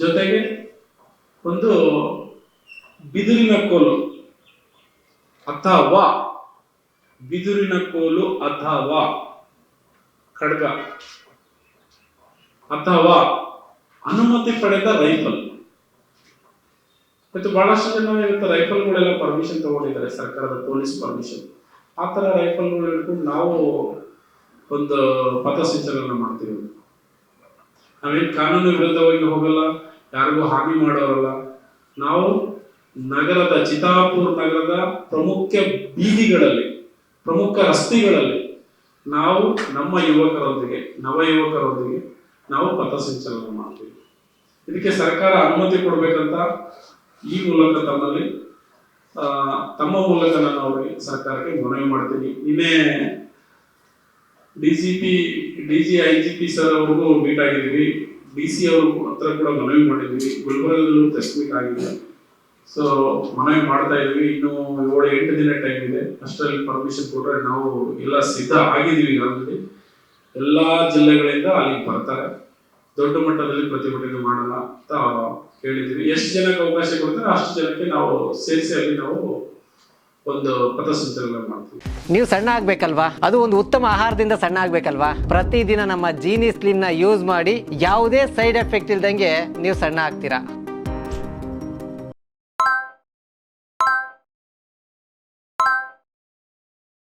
ಜೊತೆಗೆ ಒಂದು ಬಿದಿರಿನ ಕೋಲು ಅಥವಾ ಬಿದಿರಿನ ಕೋಲು ಅಥವಾ ಖಡ್ಗ ಅಥವಾ ಅನುಮತಿ ಪಡೆದ ರೈಫಲ್. ಮತ್ತು ಬಹಳಷ್ಟು ಜನ ಇವತ್ತು ರೈಫಲ್ಗಳೆಲ್ಲ ಪರ್ಮಿಷನ್ ತಗೊಂಡಿದ್ದಾರೆ, ಸರ್ಕಾರದ ಪೊಲೀಸ್ ಪರ್ಮಿಷನ್ ಆ ಥರ ರೈಫಲ್ಗಳು ಹಿಡ್ಕೊಂಡು ನಾವು ಒಂದು ಪಥಸಂಚಲನ ಮಾಡ್ತೀವಿ. ನಾವೇನು ಕಾನೂನು ವಿರುದ್ಧವಾಗಿ ಹೋಗಲ್ಲ, ಯಾರಿಗೂ ಹಾನಿ ಮಾಡೋರಲ್ಲ ನಾವು ನಗರದ ಚಿತಾಪುರ್ ನಗರದ ಪ್ರಮುಖ ಬೀದಿಗಳಲ್ಲಿ, ಪ್ರಮುಖ ರಸ್ತೆಗಳಲ್ಲಿ ನಾವು ನಮ್ಮ ಯುವಕರೊಂದಿಗೆ, ನವ ಯುವಕರೊಂದಿಗೆ ನಾವು ಪಥಸಂಚಲನ ಮಾಡ್ತೀವಿ. ಇದಕ್ಕೆ ಸರ್ಕಾರ ಅನುಮತಿ ಕೊಡ್ಬೇಕಂತ ಈ ಮೂಲಕ ತಮ್ಮಲ್ಲಿ ತಮ್ಮ ಮೂಲಕ ನಾನು ಅವರಿಗೆ ಸರ್ಕಾರಕ್ಕೆ ಮನವಿ ಮಾಡ್ತೀನಿ. ನಿನ್ನೆ D DG P, D G I G P sir ಅವ್ರಿಗೂ ಮೀಟ್ ಆಗಿದ್ದೀವಿ ಡಿ ಸಿ ಅವ್ರಿಗೂ ಹತ್ರ ಕೂಡ ಮನವಿ ಮಾಡಿದ್ವಿ ಗುಲ್ಬರ್ಗದಲ್ಲೂ ಟೆಸ್ಟ್ ಮೀಟ್ ಆಗಿದೆ. ಸೊ ಮನವಿ ಮಾಡ್ತಾ ಇದ್ವಿ ಇನ್ನು ಏಳು, ಎಂಟು ದಿನ ಟೈಮ್ ಇದೆ. ಅಷ್ಟರಲ್ಲಿ ಪರ್ಮಿಷನ್ ಕೊಟ್ಟರೆ ನಾವು ಎಲ್ಲ ಸಿದ್ಧ ಆಗಿದ್ದೀವಿ ಈಗಾಗಲೇ ಎಲ್ಲ ಜಿಲ್ಲೆಗಳಿಂದ ಅಲ್ಲಿಗೆ ಬರ್ತಾರೆ. ದೊಡ್ಡ ಮಟ್ಟದಲ್ಲಿ ಪ್ರತಿಭಟನೆ ಮಾಡೋಣ ಅಂತ ಹೇಳಿದ್ದೀವಿ ಎಷ್ಟು ಜನಕ್ಕೆ ಅವಕಾಶ ಕೊಡ್ತಾರೆ ಅಷ್ಟು ಜನಕ್ಕೆ ನಾವು ಸೇರಿಸಿ ಅಲ್ಲಿ ನಾವು ನೀವು ಸಣ್ಣ ಆಗ್ಬೇಕಲ್ವಾ? ಅದು ಒಂದು ಉತ್ತಮ ಆಹಾರದಿಂದ ಸಣ್ಣ ಆಗ್ಬೇಕಲ್ವಾ? ಪ್ರತಿದಿನ ನಮ್ಮ ಜೀನಿ ಸ್ಲಿಮ್ನ ಯೂಸ್ ಮಾಡಿ ಯಾವುದೇ ಸೈಡ್ ಎಫೆಕ್ಟ್ ಇಲ್ದಂಗೆ ನೀವು ಸಣ್ಣ ಆಗ್ತೀರಾ?